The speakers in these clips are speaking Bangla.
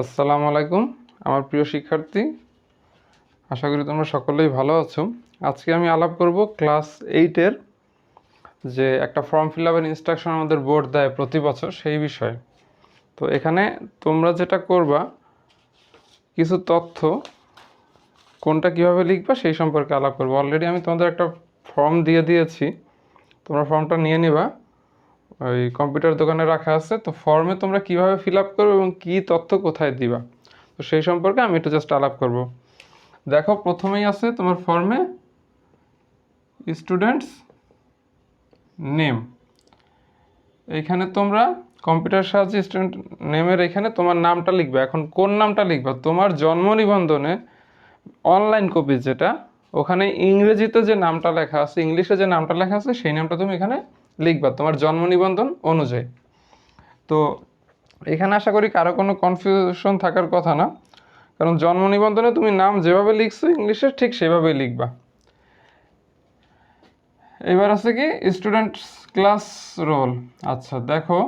আসসালামু আলাইকুম, আমার প্রিয় শিক্ষার্থী। আশা করি তোমরা সকলেই ভালো আছো। আজকে আমি আলাপ করব ক্লাস এইটের যে একটা ফর্ম ফিল আপের ইনস্ট্রাকশন আমাদের বোর্ড দেয় প্রতি বছর সেই বিষয়ে। তো এখানে তোমরা যেটা করবা, কিছু তথ্য কোনটা কীভাবে লিখবা সেই সম্পর্কে আলাপ করব। অলরেডি আমি তোমাদের একটা ফর্ম দিয়ে দিয়েছি। তোমরা ফর্মটা নিয়ে নিবা। ওই কম্পিউটার দোকানে রাখা আছে, তো ফর্মে তোমরা কীভাবে ফিল আপ করবে এবং কী তথ্য কোথায় দিবা? তো সেই সম্পর্কে আমি একটু জাস্ট আলাপ করব। দেখো, প্রথমেই আছে তোমার ফর্মে স্টুডেন্টস নেম এইখানে তোমরা কম্পিউটার সাহায্যে স্টুডেন্ট নেমের এখানে তোমার নামটা লিখবে। এখন কোন নামটা লিখবা? তোমার জন্ম নিবন্ধনে অনলাইন কপি যেটা, ওখানে ইংরেজিতে যে নামটা লেখা আছে, ইংলিশে যে নামটা লেখা আছে, সেই নামটা তুমি এখানে লিখবা, তোমার জন্ম নিবন্ধন অনুযায়ী। তো এখানে আশা করি কারও কোনো কনফিউশন থাকার কথা না। কারণ জন্ম নিবন্ধনে তুমি নাম যেভাবে লিখছো, ইংলিশে ঠিক সেভাবেই লিখবা। এবার আছে কি স্টুডেন্ট ক্লাস রোল আচ্ছা দেখো।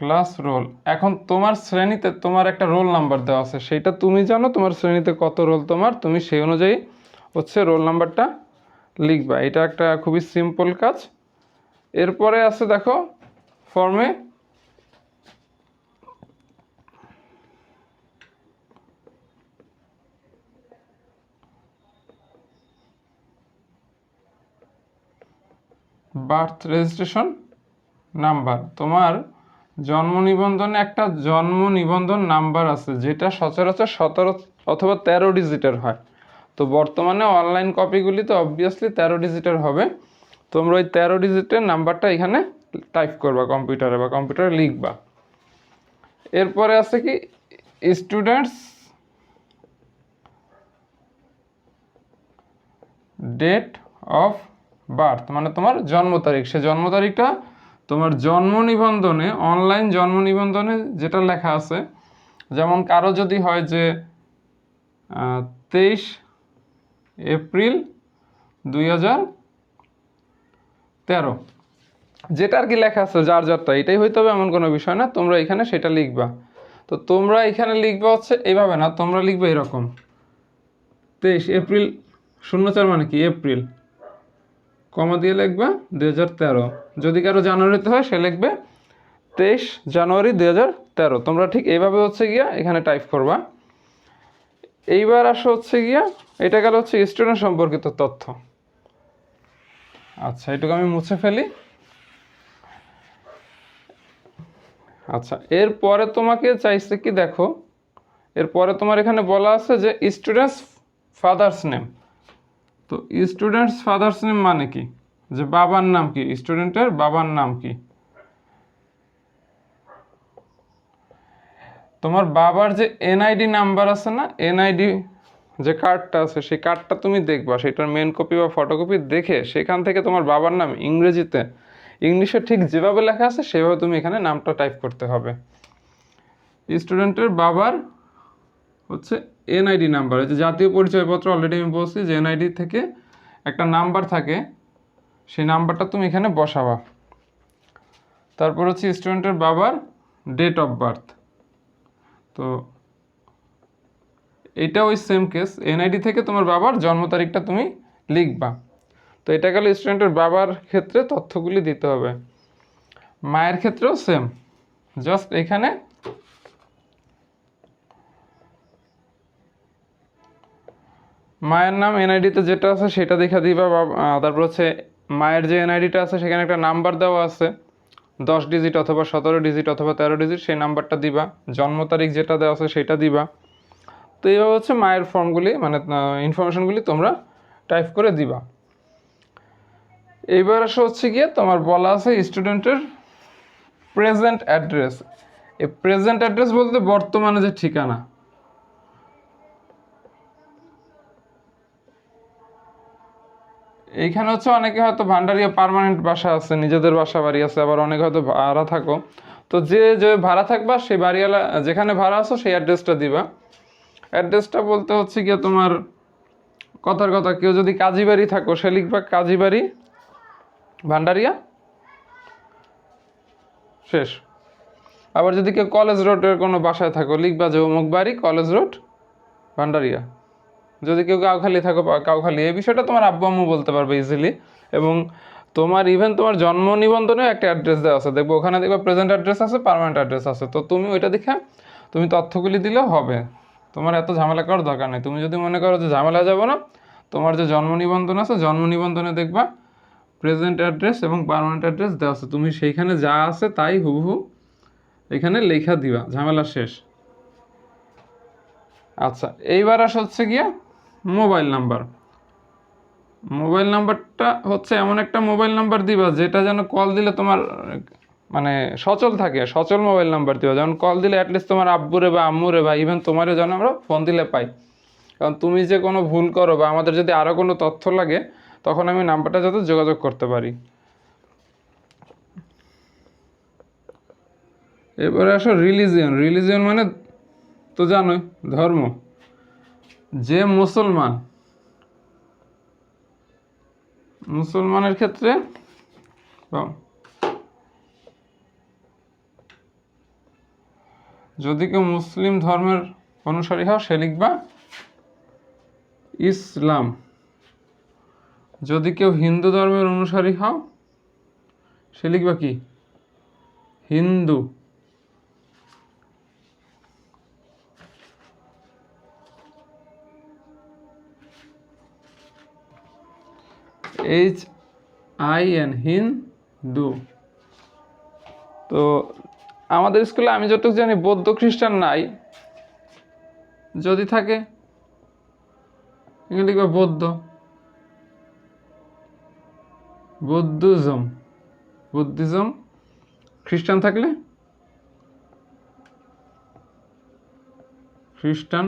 ক্লাস রোল এখন তোমার শ্রেণীতে তোমার একটা রোল নাম্বার দেওয়া আছে। সেইটা তুমি জানো, তোমার শ্রেণীতে কত রোল তোমার, তুমি সেই অনুযায়ী হচ্ছে রোল নাম্বারটা লিখবা। এটা একটা খুবই সিম্পল কাজ। এরপরে আছে দেখো ফর্মে বার্থ রেজিস্ট্রেশন নাম্বার তোমার জন্ম নিবন্ধনে একটা জন্ম নিবন্ধন নাম্বার আছে, যেটা সচরাচর সতেরো অথবা তেরো ডিজিটের হয়। তো বর্তমানে অনলাইন কপিগুলি তো অবভিয়াসলি তেরো ডিজিটের হবে। তোমরা ওই তেরো ডিজিটের নাম্বারটা এখানে টাইপ করবা কম্পিউটারে বা কম্পিউটারে লিখবা। এরপরে আছে কি স্টুডেন্টস ডেট অফ বার্থ মানে তোমার জন্ম তারিখ। সে জন্ম তারিখটা তোমার জন্ম নিবন্ধনে অনলাইন জন্ম নিবন্ধনে যেটা লেখা আছে, যেমন কারও যদি হয় যে তেইশ এপ্রিল দুই হাজার তেরো। যেটা আর কি লেখা আছে, যার যারটা, এটাই হইতে হবে এমন কোনো বিষয় না, তোমরা এখানে সেটা লিখবা। তো তোমরা এখানে লিখবা হচ্ছে এইভাবে না, তোমরা লিখবে এরকম। তেইশ এপ্রিল শূন্য চার মানে কি? এপ্রিল। কমা দিয়ে লিখবে দুই হাজার তেরো। যদি কারও জানুয়ারিতে হয়, সে লিখবে তেইশ জানুয়ারি দুই হাজার তেরো। তোমরা ঠিক এইভাবে হচ্ছে গিয়া এখানে টাইপ করবা। এইবার আসো হচ্ছে গিয়া, এটা গেল হচ্ছে স্টুডেন্ট সম্পর্কিত তথ্য। আচ্ছা এটুকু আমি মুছে ফেলি। আচ্ছা এরপরে তোমাকে চাইছে কি দেখো, এরপরে তোমার এখানে বলা আছে যে স্টুডেন্টস ফাদার্স নেম তো স্টুডেন্টস ফাদার্স নেম মানে কি? যে বাবার নাম কি? স্টুডেন্টের বাবার নাম কি? তোমার বাবার যে এনআইডি নাম্বার আছে না এনআইডি যে কার্ডটা আছে, সেই কার্ডটা তুমি দেখবা। সেটার মেন কপি বা ফটোকপি দেখে সেখান থেকে তোমার বাবার নাম ইংরেজিতে, ইংলিশে ঠিক যেভাবে লেখা আছে, সেভাবে তুমি এখানে নামটা টাইপ করতে হবে। স্টুডেন্টের বাবার হচ্ছে এনআইডি নাম্বার যে জাতীয় পরিচয়পত্র অলরেডি আমি বলছি যে এনআইডি থেকে একটা নাম্বার থাকে, সেই নাম্বারটা তুমি এখানে বসাবা। তারপর হচ্ছে স্টুডেন্টের বাবার ডেট অফ বার্থ তো এটা ওই সেম কেস এনআইডি থেকে তোমার বাবার জন্ম তারিখটা তুমি লিখবা। তো এটা গেল স্টুডেন্টের বাবার ক্ষেত্রে তথ্যগুলি দিতে হবে। মায়ের ক্ষেত্রেও সেম জাস্ট এখানে মায়ের নাম এনআইডিতে যেটা আছে সেটা দেখা দিবা তারপর হচ্ছে মায়ের যে এনআইডিটা আছে সেখানে একটা নাম্বার দেওয়া আছে। দশ ডিজিট অথবা সতেরো ডিজিট অথবা তেরো ডিজিট সেই নাম্বারটা দিবা। জন্ম তারিখ যেটা দেওয়া আছে সেটা দিবা। তো এইভাবে হচ্ছে মায়ের ফর্মগুলি মানে ইনফরমেশনগুলি তোমরা টাইপ করে দিবা। এইবার আসা হচ্ছে গিয়ে তোমার বলা আছে স্টুডেন্টের প্রেজেন্ট অ্যাড্রেস এই প্রেজেন্ট অ্যাড্রেস বলতে বর্তমানে যে ঠিকানা এইখানে হচ্ছে অনেকে হয়তো ভান্ডারিয়া পার্মানেন্ট বাসা আছে, নিজেদের বাসা বাড়ি আছে, আবার অনেকে হয়তো ভাড়া থাকো। তো যে যে ভাড়া থাকবা, সেই বাড়িওয়ালা, যেখানে ভাড়া আছো, সেই অ্যাড্রেসটা দিবা। অ্যাড্রেসটা বলতে হচ্ছে গিয়ে তোমার, কথার কথা, কেউ যদি কাজীবাড়ি থাকো, সে লিখবা কাজীবাড়ি, ভান্ডারিয়া, শেষ। আবার যদি কেউ কলেজ রোডের কোনো বাসায় থাকো, লিখবা যে অমুক বাড়ি কলেজ রোড ভান্ডারিয়া। যদি কেউ কাউখালি থাকো কাউখালি এই বিষয়টা তোমার আব্বু আম্মু বলতে পারবে ইজিলি এবং তোমার ইভেন তোমার জন্ম নিবন্ধনেও একটা অ্যাড্রেস দেওয়া আছে। দেখব ওখানে দেখবে প্রেজেন্ট অ্যাড্রেস আছে পার্মানেন্ট অ্যাড্রেস আছে। তো তুমি ওইটা দেখে তুমি তথ্যগুলি দিলে হবে। তোমার এত ঝামেলা করার দরকার নেই। তুমি যদি মনে করো যে ঝামেলা যাব না, তোমার যে জন্ম নিবন্ধন আছে, জন্ম নিবন্ধনে দেখবা প্রেজেন্ট অ্যাড্রেস এবং পার্মানেন্ট অ্যাড্রেস দেওয়া আছে। তুমি সেইখানে যা আছে তাই হুবহু এখানে লেখা দিবা। ঝামেলা শেষ। আচ্ছা এইবার আস হচ্ছে গিয়ে মোবাইল নাম্বার। মোবাইল নাম্বারটা হচ্ছে এমন একটা মোবাইল নাম্বার দিবা, যেটা যেন কল দিলে তোমার মানে সচল থাকে, সচল মোবাইল নাম্বার দিবা। যেমন কল দিলে অ্যাটলিস্ট তোমার আব্বুরে বা আম্মুরে বা ইভেন তোমারও যেন আমরা ফোন দিলে পাই। কারণ তুমি যে কোনো ভুল করো বা আমাদের যদি আরও কোনো তথ্য লাগে, তখন আমি নাম্বারটা যাতে যোগাযোগ করতে পারি। এবারে আসো রিলিজিয়ন রিলিজিয়ন মানে তো জানোই, ধর্ম। যে মুসলমান, মুসলমানের ক্ষেত্রে যদি কেউ মুসলিম ধর্মের অনুসারী হও সে লিখবা, ইসলাম। যদি কেউ হিন্দু ধর্মের অনুসারী হও সে লিখবা কি? Hindu. H I N Hindu তো আমাদের স্কুলে আমি যতটুকু জানি বৌদ্ধ খ্রিস্টান নাই। যদি থাকে, এখানে লিখবে বৌদ্ধ। বৌদ্ধিজম। বুদ্ধিজম, খ্রিস্টান থাকলে? খ্রিস্টান।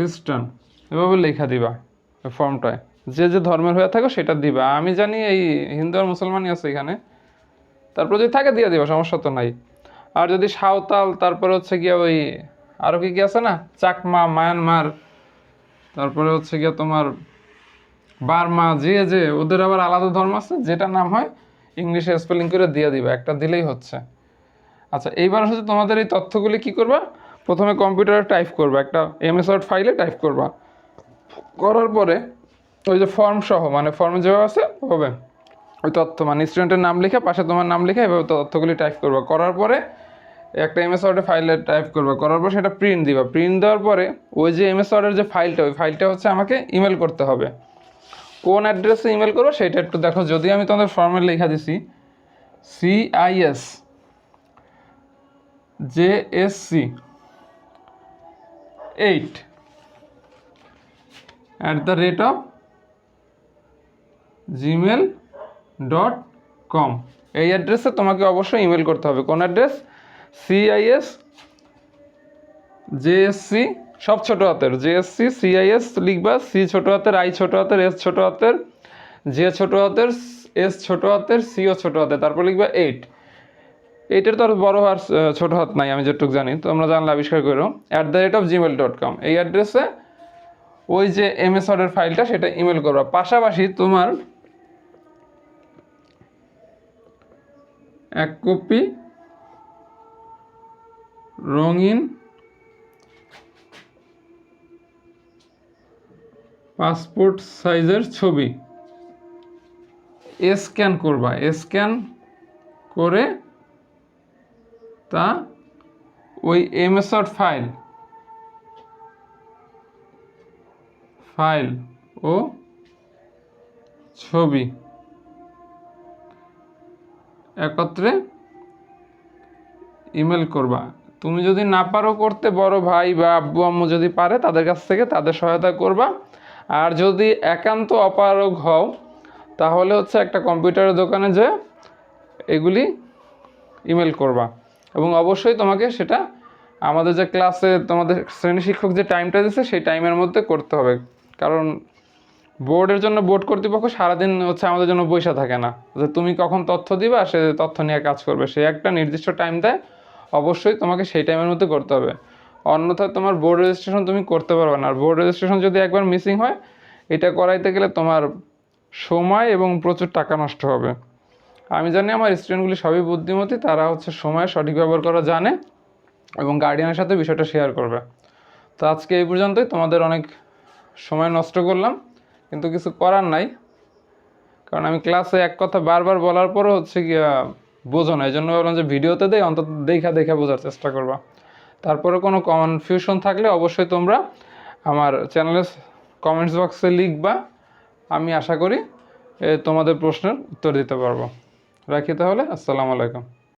খ্রিস্টান, এভাবে লেখা দিবা ফর্মটায়। যে যে ধর্মের হয়ে থাকো সেটা দিবা। আমি জানি এই হিন্দু আর মুসলমানই আছে এখানে। তারপর যদি থাকে দিয়ে দিবা, সমস্যা তো নাই। আর যদি সাঁওতাল, তারপরে হচ্ছে গিয়ে ওই আরও কি কি আছে না? চাকমা, মায়ানমার, তারপরে হচ্ছে গিয়া তোমার বার্মা, যে যে, ওদের আবার আলাদা ধর্ম আছে, যেটা নাম হয় ইংলিশে স্পেলিং করে দিয়ে দিবা। একটা দিলেই হচ্ছে। আচ্ছা এইবার হচ্ছে তোমাদের এই তথ্যগুলি কি করবা? প্রথমে কম্পিউটারে টাইপ করবা, একটা এমএস ওয়ার্ড ফাইলে টাইপ করবা। করার পরে ওই যে ফর্ম সহ মানে ফর্মে যেভাবে আছে, হবে। ওই তথ্য মানে স্টুডেন্টের নাম লিখে, পাশে তোমার নাম লিখে এভাবে তথ্যগুলি টাইপ করবা। করার পরে একটা এমএস ওয়ার্ডে ফাইলে টাইপ করবা। করার পর সেটা প্রিন্ট দিবা। প্রিন্ট দেওয়ার পরে ওই যে এমএস ওয়ার্ডের যে ফাইলটা ওই ফাইলটা হচ্ছে আমাকে ইমেল করতে হবে। কোন অ্যাড্রেসে ইমেল করব সেটা একটু দেখো। যদি আমি তোমাদের ফর্মে লেখা দিছি CIS J S C eight at the rate of Gmail dot com এই অ্যাড্রেসে তোমাকে অবশ্যই ইমেল করতে হবে। কোন অ্যাড্রেস সিআইএস জেএসসি সব ছোট হাতের। জেএসসি সিআইএস লিখবা। সি ছোট হাতের আই ছোট হাতের এস ছোট হাতের। জে ছোট হাতের এস ছোট হাতের সিও ছোট হাতের। তারপর লিখবা এইট এইটার তো আর বড় আর ছোট হাত নাই, আমি যেটুকু জানি। তোমরা জানলে আবিষ্কার করো at the rate of Gmail dot com এই অ্যাড্রেসে ওই যে এমএস ওয়ার্ডের ফাইলটা সেটা ইমেল করবা। পাশাপাশি তোমার এক কপি রঙিন পাসপোর্ট সাইজের ছবি। স্ক্যান করবা। স্ক্যান করে তা? ওই এমএসআর ফাইল ফাইল ও ছবি। একত্রে ইমেল করবা। তুমি যদি না পারো করতে, বড় ভাই বা আব্বু আম্মু যদি পারে, তাদের কাছ থেকে তাদের সহায়তা করবা। আর যদি একান্ত অপারগ হও, তাহলে হচ্ছে একটা কম্পিউটারের দোকানে যে এগুলি ইমেল করবা। এবং অবশ্যই তোমাকে সেটা আমাদের যে ক্লাসে তোমাদের শ্রেণি শিক্ষক যে টাইমটা দিচ্ছে, সেই টাইমের মধ্যে করতে হবে। কারণ বোর্ডের জন্য বোর্ড কর্তৃপক্ষ সারাদিন হচ্ছে আমাদের জন্য বৈশা থাকে না। যে তুমি কখন তথ্য দিবা, সে তথ্য নিয়ে কাজ করবে। সে একটা নির্দিষ্ট টাইম দেয়, অবশ্যই তোমাকে সেই টাইমের মধ্যে করতে হবে। অন্যথায় তোমার বোর্ড রেজিস্ট্রেশন তুমি করতে পারবে না। আর বোর্ড রেজিস্ট্রেশন যদি একবার মিসিং হয়, এটা করাইতে গেলে তোমার সময় এবং প্রচুর টাকা নষ্ট হবে। আমি জানি আমার স্টুডেন্টগুলি সবই বুদ্ধিমতী, তারা হচ্ছে সময় সঠিক ব্যবহার করা জানে এবং গার্ডিয়ানের সাথে বিষয়টা শেয়ার করবে। তো আজকে এই পর্যন্তই, তোমাদের অনেক সময় নষ্ট করলাম, কিন্তু কিছু করার নাই। কারণ আমি ক্লাসে এক কথা বারবার বলার পরও হচ্ছে কি বোঝো না এই জন্য ভাবলাম যে ভিডিওতে দেয় অন্তত দেখা দেখা বোঝার চেষ্টা করবা। তারপরে কোনো কনফিউশন থাকলে অবশ্যই তোমরা আমার চ্যানেলের কমেন্টস বক্সে লিখবা, আমি আশা করি তোমাদের প্রশ্নের উত্তর দিতে পারব। রাখি তাহলে? আসসালামু আলাইকুম।